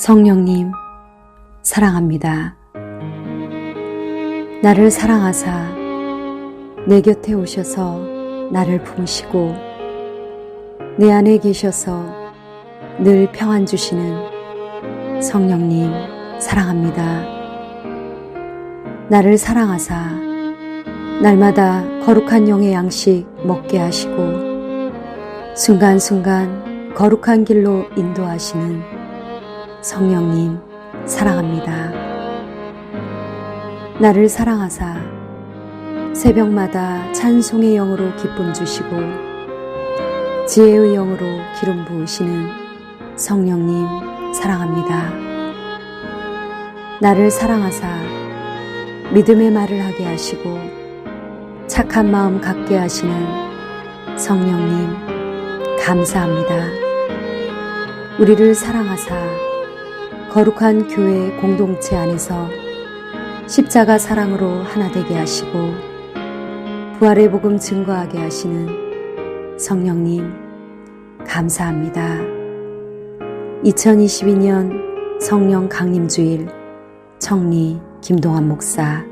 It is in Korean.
성령님, 사랑합니다. 나를 사랑하사 내 곁에 오셔서 나를 품으시고 내 안에 계셔서 늘 평안 주시는 성령님, 사랑합니다. 나를 사랑하사 날마다 거룩한 영의 양식 먹게 하시고 순간순간 거룩한 길로 인도하시는 성령님 사랑합니다. 나를 사랑하사 새벽마다 찬송의 영으로 기쁨 주시고 지혜의 영으로 기름 부으시는 성령님 사랑합니다. 나를 사랑하사 믿음의 말을 하게 하시고 착한 마음 갖게 하시는 성령님 감사합니다. 우리를 사랑하사 거룩한 교회 공동체 안에서 십자가 사랑으로 하나 되게 하시고 부활의 복음 증거하게 하시는 성령님 감사합니다. 2022년 성령 강림주일 청리 김동환 목사